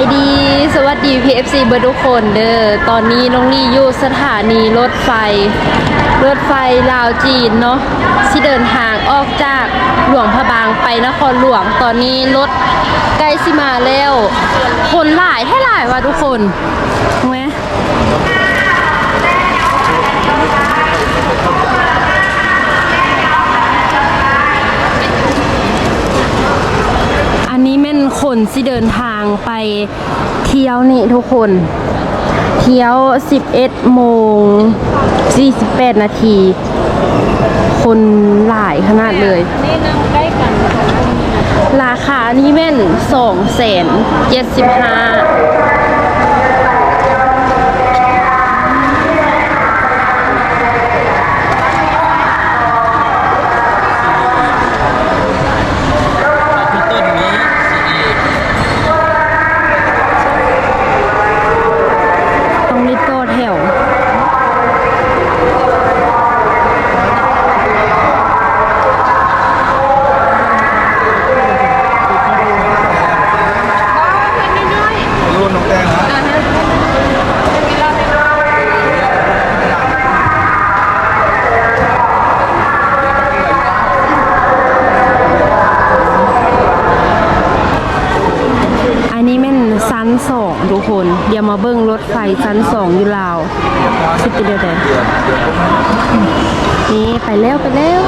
ายดี สวัสดี PFC เบอร์ทุกคนเด้อ ตอนนี้น้องลี่อยู่สถานีรถไฟ รถไฟลาวจีนเนาะที่เดินทางออกจากหลวงพระบางไปนครหลวง ตอนนี้รถใกล้สิมาแล้ว คนหลายให้หลายว่ะทุกคนเห็นไหมอันนี้แม่นคนสิเดินทาง ไปเที่ยวนี่ทุกคน เที่ยว 11 โมง 48 นาที คนหลายขนาดเลยราคานี่แม่น2 7 5 เบิ้งรถไฟชั้นสองอยู่ลาวสิบปีเดียวแต่นี่ไปแล้วไปแล้ว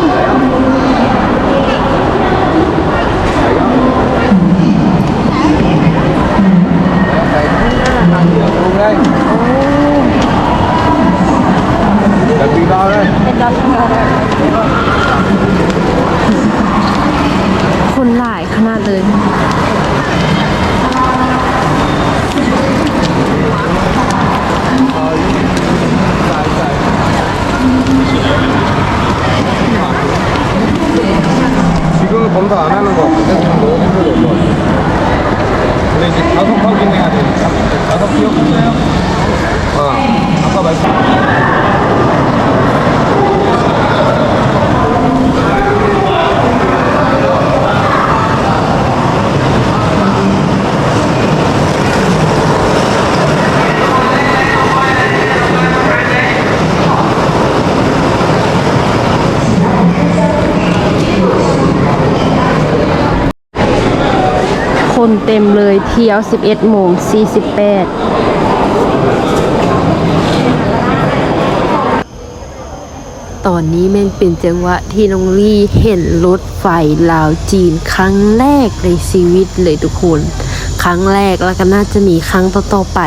คนหลายขนาดเลย 검사 안 하는 거 เต็มเลย เที่ยว 11โมง48 ตอนนี้แม่งเป็นจังหวะที่น้องลี่เห็นรถไฟลาวจีนครั้งแรกในชีวิตเลยทุกคน ครั้งแรกแล้วก็น่าจะมีครั้งต่อๆไป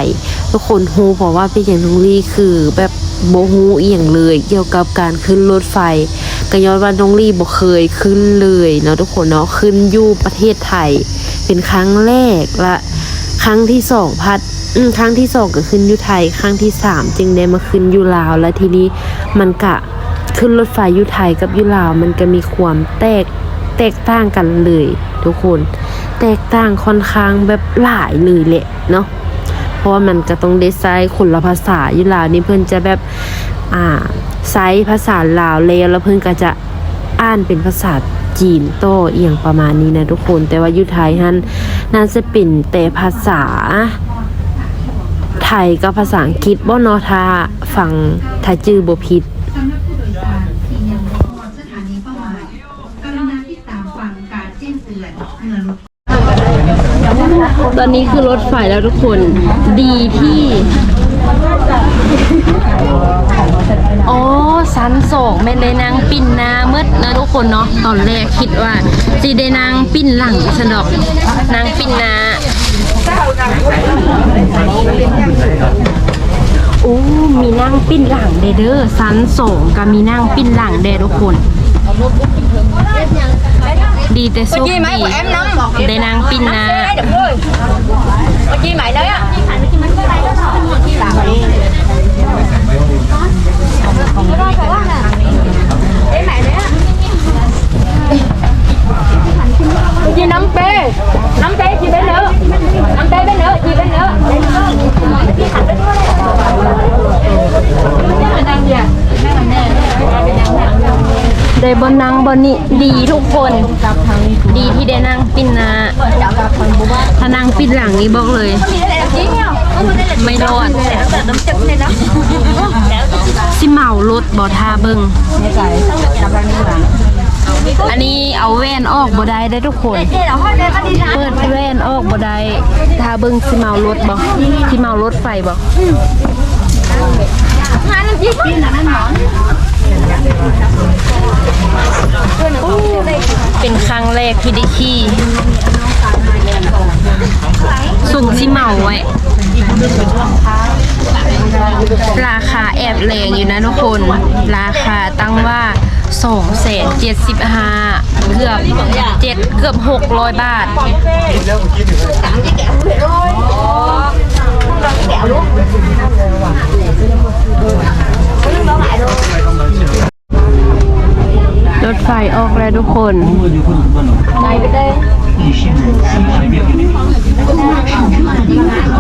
ทุกคนฮูเพราะว่าเป็นอย่างน้องลี่คือแบบโบฮูเอียงเลย เกี่ยวกับการขึ้นรถไฟ ก็ย้อนว่าน้องลี่บ่เคยขึ้นเลยเนาะทุกคนเนาะขึ้นอยู่ประเทศไทย เป็นครั้งแรกและครั้งที่สองพัดครั้งที่สองก็ขึ้นอยู่ไทย ครั้งที่สามจึงได้มาขึ้นอยู่ลาว และทีนี้มันกะขึ้นรถไฟอยุไทยกับอยุลาว มันก็มีความแตกแตกต่างกันเลย ทุกคน แตกต่างค่อนข้างแบบหลายเลยแหละเนาะเพราะว่ามันก็ต้องได้ใช้คนละภาษาอยุลาวนี่เพื่อนจะแบบอ่า ใช้ภาษาลาวแล้วแล้วเพื่อนก็จะอ่านเป็นภาษาจีนโตเอียงประมาณนี้นะทุกคน แต่ว่ายุไทยฮันน่าจะเป็นแต่ภาษา ไทยกับภาษาอังกฤษบ่เนาะถ้าฟังถ้าจือบ่ผิดสำหรับผู้โดยสารที่ยังไม่พอสถานีเป้าหมายกรุณาที่ตามฟังการแจ้งเตือนเมื่อรถตอนนี้คือรถไฟแล้วทุกคนดีที่ อ๋อชั้นสองแม่นได้นางปิ้นน้ามืดนะทุกคนเนาะตอนแรกคิดว่าสิได้นางปิ้นหลังสนดอกนางปิ้นนาโอ้มีนั่งปิ้นหลังเด้อสันสองก็มีนั่งปิ้นหลังเด้อทุกคนดีแต่โชคดีได้นางปิ้นห น้า Chi mày đấy á chị nắm tê nắm tê chị bên nữa nắm tê bên nữa chị bên nữa đang gì à ได้บนนาง ย บนนั่งบนนี่ดีทุกคน ดีที่ได้นั่งปิ้นหนาถ้านั่งปิ้นหลังนี่บอกเลย ไม่รอดสิเหมารถบ่ท่าเบิงอันนี้เอาแว่นออกบ่ได้ได้ทุกคน เปิดแว่นออกบ่ได้ท่าเบิงสิเหมารถบ่สิเหมารถไฟบ่ เป็นครั้งแรกที่ได้ขี่สุ่มสิเหมาไว้ ราคาแอบแรงอยู่นะทุกคน ราคาตั้งว่า2แสน75เกือบเจ็ดเกือบ600บาท ทุกคน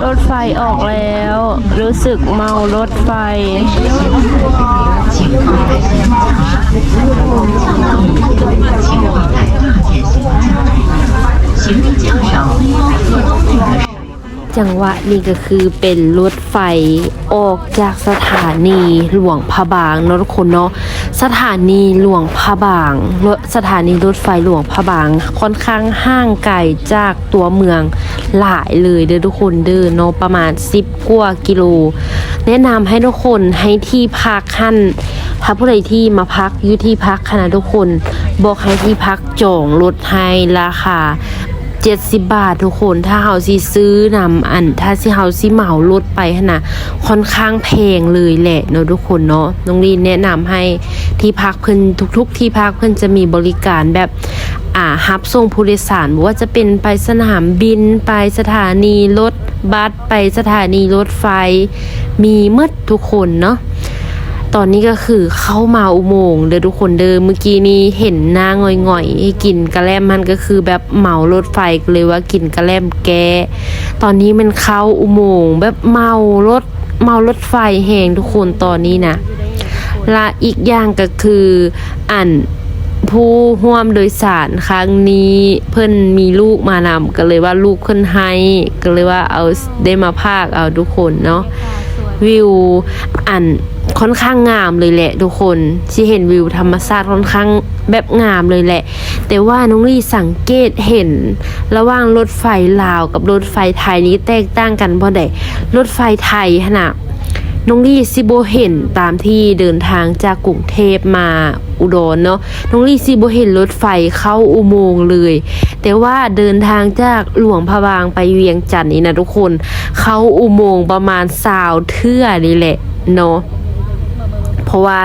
รถไฟออกแล้ว รู้สึกเมารถไฟ จังหวะนี้ก็คือเป็นรถไฟออกจากสถานีหลวงพระบางเนาะทุกคนเนาะสถานีหลวงพระบางรถสถานีรถไฟหลวงพระบาง ค่อนข้างห่างไกลจากตัวเมืองหลายเลยเด้อทุกคนเด้อเนาะประมาณ 10กว่ากิโล แนะนำให้ทุกคนให้ที่พักขั้นถ้าผู้ใดที่มาพักอยู่ที่พักคณะทุกคน บอกให้ที่พักจองรถให้ราคา 70 บาททุกคนถ้าเฮาสิซื้อนำอัน ถ้าสิเฮาสิเหมารถไปหั่นนะค่อนข้างแพงเลยแหละเนาะทุกคนเนาะน้องลีนแนะนำให้ที่พักเพิ่นทุก ๆ ที่พักเพิ่นจะมีบริการแบบอ่ารับส่งผู้โดยสารว่าจะเป็นไปสนามบินไปสถานีรถบัสไปสถานีรถไฟ มีหมดทุกคนเนาะ ตอนนี้ก็คือเข้ามาอุโมงค์เด้อทุกคนเดิมเมื่อกี้นี้เห็นหน้าง่อยๆให้กินกระแลมมันก็คือแบบเหมารถไฟเลยว่ากินกระแลมแก ตอนนี้มันเข้าอุโมงค์แบบเมารถเมารถไฟแหงทุกคนตอนนี้นะและอีกอย่างก็คืออันผู้ร่วมโดยสารครั้งนี้เพิ่นมีลูกมานำก็เลยว่าลูกเพิ่นให้ก็เลยว่าเอาได้มาพากเอาทุกคนเนาะวิวอัน ค่อนข้างงามเลยแหละทุกคนที่เห็นวิวธรรมชาติค่อนข้างแบบงามเลยแหละ แต่ว่าน้องลี่สังเกตเห็น ระหว่างรถไฟลาวกับรถไฟไทยนี้แตกต่างกันเพราะใดรถไฟไทยขนาดน้องลี่ซิโบเห็นตามที่เดินทางจากกรุงเทพมาอุดรเนาะน้องลี่ซิโบเห็นรถไฟเข้าอุโมงค์เลย แต่ว่าเดินทางจากหลวงพระบางไปเวียงจันทน์นี่นะทุกคน เข้าอุโมงค์ประมาณสาวเทื่อนี่แหละเนาะ ราะว่า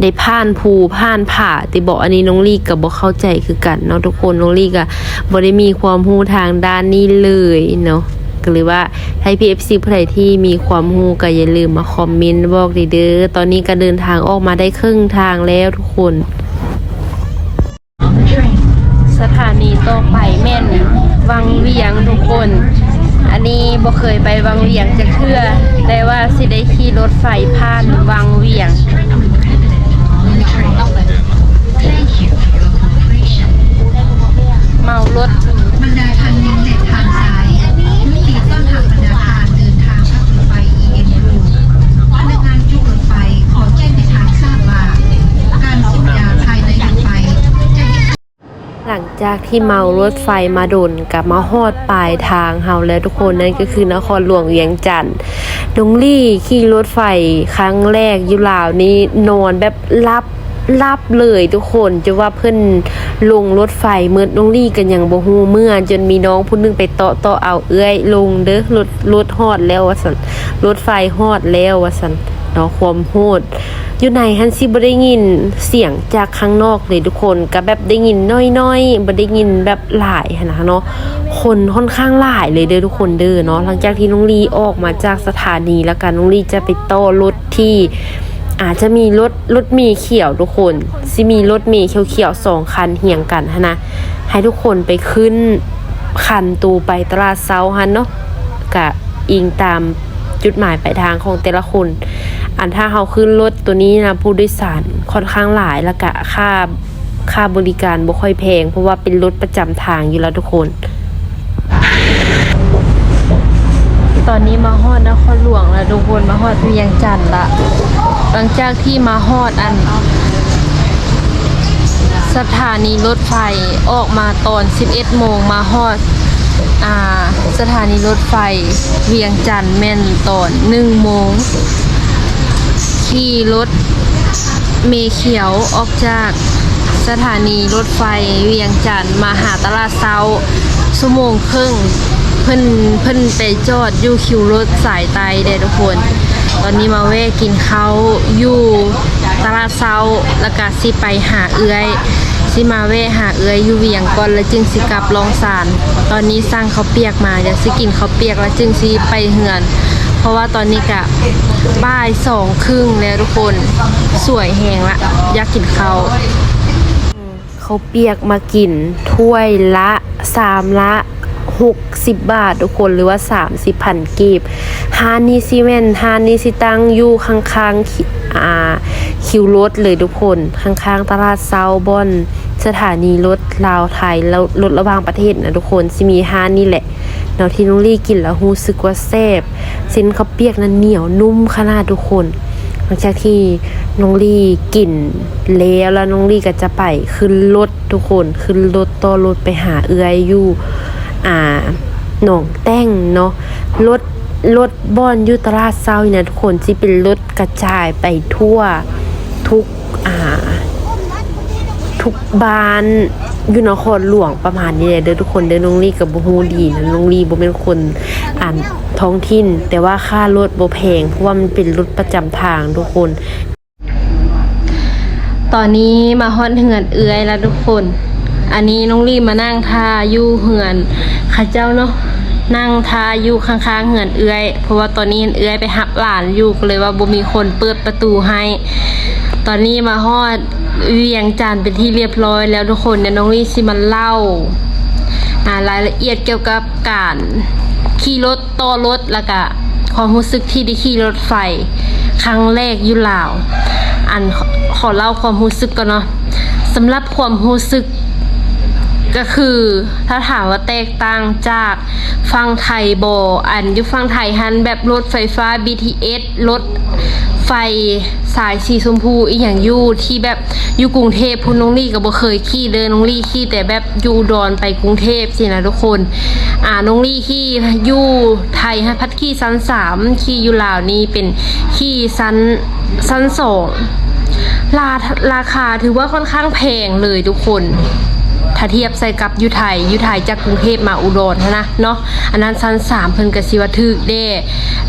ได้ผ่านภูผ่านผ่าติบอกอันนี้น้องลี่กับบ่เข้าใจคือกันเนาะทุกคนน้องลี่ก็บ่ได้มีความรู้ทางด้านนี้เลยเนาะก็เลยว่าให้ PFC ผู้ใดที่มีความรู้ก็อย่าลืมมาคอมเมนต์บอกเด้อตอนนี้ก็เดินทางออกมาได้ครึ่งทางแล้วทุกคน สถานีต่อไปแม่นวังเวียงทุกคน อันนี้บ่เคยไปวังเวียงจะเชื่อแต่ว่าสิได้ขี่รถไฟผ่านวังเวียงเมารถ บรรดาทางนี้และทางซ้ายยุติต้อนรับบรรดาทางเดินทางพักรถไฟ EN รูพนักงานจุกรถไฟขอแจ้งในทางทราบว่า การสูบยาภายในรถไฟจะเห็น ห ลังจากที่เมารถไฟมาดนกับมาฮอดปลายทางเฮาแล้วทุกคนนั่นก็คือนครหลวงเวียงจันทน์ดงลี่ขี่รถไฟครั้งแรกอยู่ลาวนี่นอนแบบรับรับเลยทุกคนจะว่าเพิ่อนลงรถไฟเมื่อดงลี่กันอย่างบ่ฮูเมื่อ จนมีน้องผู้หนึงไปเตาะเตาะเอาเอื้อย ลงเด้อรถรถฮอดแล้วว่าซั่นรถไฟฮอดแล้วว่าซั่น เนาะความโหดอยู่ในฮันซิบ่ได้ยินเสียงจากข้างนอกเลยทุกคนก็แบบได้ยินน้อยๆบ่ได้ยินแบบหลายนะเนาะคนค่อนข้างหลายเลยเด้อทุกคนเด้อเนาะหลังจากที่น้องลีออกมาจากสถานีแล้วกันน้องลีจะไปต่อรถที่อาจจะมีรถรถมีเขียวทุกคนสิมีรถเมีเขียวสองคันเหี่ยงกันหั้นนะให้ทุกคนไปขึ้นคันตูไปตลาดเซาฮันเนาะกะอิงตามจุดหมายปลายทางของแต่ละคน อันถ้าเขาขึ้นรถตัวนี้นะผู้โดยสารค่อนข้างหลายแล้วกะค่าค่าบริการบ่ค่อยแพง เพราะว่าเป็นรถประจำทางอยู่แล้วทุกคน ตอนนี้มาฮอดนครหลวงแล้วทุกคนมาฮอดเวียงจันทน์ละหลังจากที่มาฮอดอัน สถานีรถไฟออกมาตอน 11โมงมาฮอดอ่าสถานีรถไฟเวียงจันทน์แม่นตอน1โมง ขี่รถเมเขียวออกจากสถานีรถไฟเวียงจันทน์มาหาตลาดเซาชั่วโมงครึ่งเพิ่นเพิ่นไปจอดอยู่คิวรถสายไตเด้ทุกคน ตอนนี้มาแวกินเขาอยู่ตลาดเซาแล้วก็สิไปหาเอื้อยสิมาแวหาเอื้อยอยู่เวียงก่อนแล้วจึงสิกลับลองสาร ตอนนี้สร้างเขาเปียกมาเดี๋ยวสิกินเขาเปียกแล้วจึงสิไปเหือน ราะว่าตอนนี้กะบ่ายสองครึ่งแล้วทุกคนสวยแหงละอยากกินเขาเขาเปียกมากินถ้วยละสามละ60บบาททุกคนหรือว่า30พันกีบฮานี่ซีเมนฮานนี่สิตังอยู่ข้างๆคิอ่าคิวรถเลยทุกคนข้างๆตลาดเซาบอนสถานีรถลาวไทยแล้วรถระหว่างประเทศนะทุกคนสิมีฮานี่แหละ เนาะที่น้องลี่กินแล้วรู้สึกว่าแซ่บเส้นข้าวเปียกนั้นเหนียวนุ่มขนาดทุกคน หลังจากที่น้องลี่กินแล้วแล้วน้องลี่ก็จะไปขึ้นรถทุกคนขึ้นรถต่อรถไปหาเอื้อยอยู่อ่าหนองแต้งเนาะรถรถบอนยูตลาเซานี่นะทุกคนที่เป็นรถกระจายไปทั่วทุกอ่า ทุกบ้าน อยู่นครหลวงประมาณนี้แหละเด้อทุกคนเด้อน้องลี่กับบ่ฮู้ดีนะน้องลี่บ่เป็นคนอ่านท้องถิ่น แต่ว่าค่ารถบ่แพงเพราะว่ามันเป็นรถประจำทางทุกคน ตอนนี้มาฮอดเหือนเอื้อยแล้วทุกคน อันนี้น้องลี่มานั่งทาอยู่เหือนข้าเจ้าเนาะนั่งทาอยู่ข้างๆเหือนเอื้อย เพราะว่าตอนนี้เอื้อยไปหับหลานอยู่ก็เลยว่าบ่มีคนเปิดประตูให้ ตอนนี้มาฮอด เรียงจานเป็นที่เรียบร้อยแล้วทุกคนเนี่ยน้องลี่สิมาเล่าอ่ารายละเอียดเกี่ยวกับการขี่รถต่อรถแล้วก็ความรู้สึกที่ได้ขี่รถไฟ ครั้งแรกอยู่ลาว อันขอขอเล่าความรู้สึกก่อนเนาะสำหรับความรู้สึก ก็คือ ถ้าถามว่าแตกต่างจากฟังไทยบออันยู่ฟังไทยฮันแบบรถไฟฟ้า BTS รถไฟสายสีชมพูอีอย่างยู่ที่แบบอยู่กรุงเทพพุนน้องลี่ก็บ่เคยขี่เดินน้องลี่ขี่แต่แบบอยู่ดอนไปกรุงเทพสินะทุกคน อ่าน้องลี่ขี่อยู่ไทยให้พัดขี่ซันสามขี่อยู่ลาวนี่เป็นขี่ซันซันสองราราคาถือว่าค่อนข้างแพงเลยทุกคน ถ้าเทียบใส่กับยุไทยยุไทยจากกรุงเทพมาอุดรนะเนาะอันนั้นซันสามเพิ่นกสิว่าถึกเด้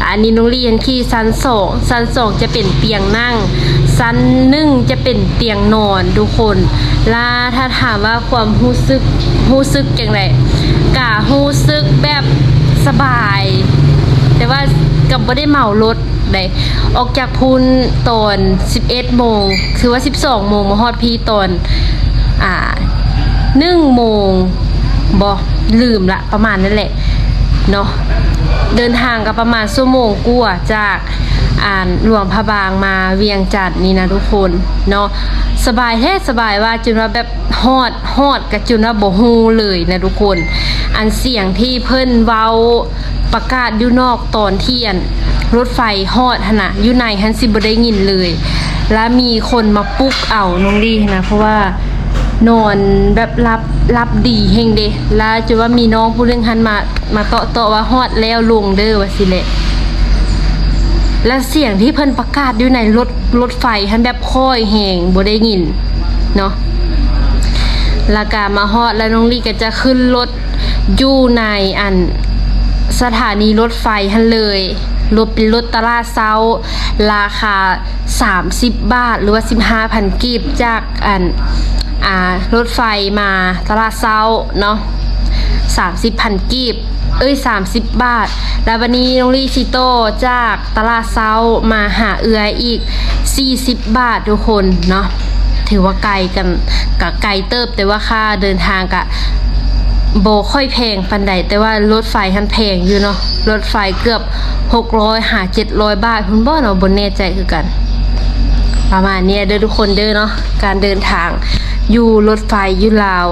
อันนี้น้องเรียนขี่ซันสองซันสองจะเป็นเตียงนั่งซันหนึ่งจะเป็นเตียงนอนทุกคนแลาถ้าถามว่าความรู้สึกรู้สึกจังไรกะรู้สึกแบบสบาย แต่ว่ากับไม่ได้เหมารถเลยออกจากพุนตอน 11โมงคือว่า 12โมงมาฮอดพี่ตอนอ่า หนึ่งโมงบอลืมละประมาณนั่นแหละเนาะเดินทางก็ประมาณชั่วโมงกว่าจากอ่านหลวงพระบางมาเวียงจันทน์นี่นะทุกคนเนาะสบายแท้สบายว่าจนว่าแบบฮอดฮอดกับจนว่าบ่ฮูเลยนะทุกคน อันเสียงที่เพิ่นเว้าประกาศอยู่นอกตอนเที่ยน รถไฟฮอดหนะอยู่ในฮันสิบ่ได้ยินเลย และมีคนมาปลุกเอาน้องดีนะเพราะว่า นอนแบบรับรับดีเฮงเดะแล้วจะว่ามีน้องผู้เรื่องหันมามาเตาะเตาะว่าฮอดแล้วลงเด้อว่าสิแหละและเสียงที่เพิ่นประกาศอยู่ในรถรถไฟหันแบบค่อยแหงบ่ได้ยินเนาะล้วก็มาฮอดแล้วน้องลี่ก็จะขึ้นรถอยู่ในอันสถานีรถไฟหันเลยรถเป็นรถตลาดเซาราคา 30 บาท หรือว่า 15,000 กีบจากอัน รถไฟมาตลาดเซาเนาะ30,000กีบ เอ้ย30บบาท แล้ววันนี้น้องลี่ชิโตจากตลาดเซามาหาเอือยอีก40บบาททุกคนเนาะถือว่าไกลกันกับไกลเติบแต่ว่าค่าเดินทางกะโบค่อยแพงปันใดแต่ว่ารถไฟทันแพงอยู่เนาะรถไฟเกือบ600หา700บาทคุณบ่เนาะบนแน่ใจคือกัน ประมาณนี้เด้อทุกคนเด้อเนาะการเดินทาง อยู่รถไฟยู่ลาว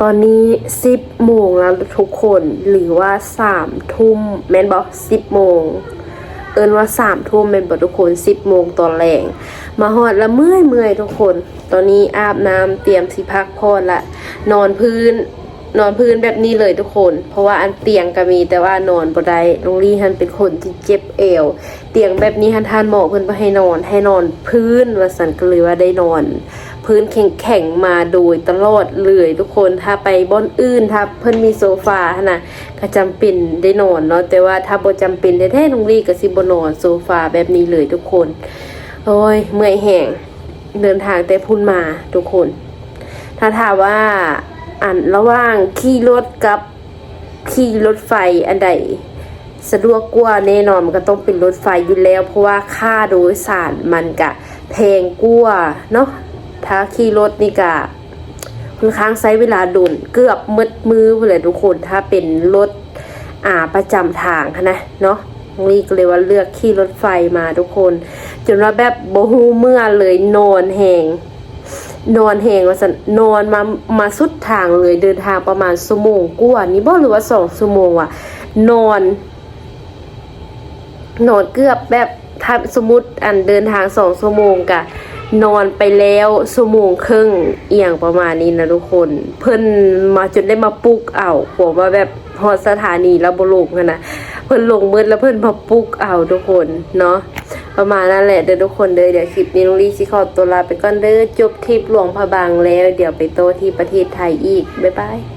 ตอนนี้สิบโมงแล้วทุกคนหรือว่าสามทุ่มแม่นบอกสิบโมงเอินว่าสามทุ่มเป็นบทุกคนสิบโมงตอนแรงมาหอดละเมื่อยเมื่อยทุกคน ตอนนี้อาบน้ำเตรียมสิพักพอนละ นอนพื้น นอนพื้นแบบนี้เลยทุกคน เพราะว่าอันเตียงก็มีแต่ว่านอนบ่ได้น้องลี่ฮันเป็นคนที่เจ็บเอว เตียงแบบนี้ฮันทานหมอเพิ่นบ่ให้นอน ให้นอนพื้นว่าสันก็เลยว่าได้นอน พื้นแข็งๆมาโดยตลอดเลยทุกคนถ้าไปบ่อนอื่นถ้าเพิ่นมีโซฟาหั่นน่ะก็จำเป็นได้นอนเนาะแต่ว่าถ้าบ่จำเป็นแท้ๆน้องลี่ก็สิบ่นอนโซฟาแบบนี้เลยทุกคน โอ้ยเมื่อยแห้งเดินทางแต่พุ่นมาทุกคน ถ้าถามว่า อันระหว่างขี่รถกับขี่รถไฟอันใดสะดวกกว่าแน่นอนมันก็ต้องเป็นรถไฟอยู่แล้ว เพราะว่าค่าโดยสารมันกะแพงกว่าเนาะถ้าขี่รถนี่กะค่อนข้างใช้เวลาดุนเกือบมืดมือเลยทุกคนถ้าเป็นรถอ่าประจำทางนนะเนาะนี่ก็เลยว่าเลือกขี่รถไฟมาทุกคน จนว่าแบบโบฮูเมื่อเลยนอนแหง นอนแหงว่าสันนอนมามาสุดทางเลยเดินทางประมาณชั่วโมงกว่านี่บ่หรือว่าสองชั่วโมงว่ะนอนนอนเกือบแบบถ้าสมมติอันเดินทางสองชั่วโมงกะนอนไปแล้วชั่วโมงครึ่งเอียงประมาณนี้นะทุกคน เพิ่นมาจนได้มาปลุกเอาบอกว่าแบบ ฮอดสถานีแล้วบ่ลงกันนะเพิ่นลงมืดแล้วเพิ่นมาปลุกเอาทุกคนเนาะประมาณนั้นแหละเด้อทุกคนเด้อเดี๋ยวคลิปนี้ลุงลีสิขอตัวลาไปก่อนเด้อจบทริปหลวงพระบางแล้ว เดี๋ยวไปโตที่ประเทศไทยอีกบ๊ายบาย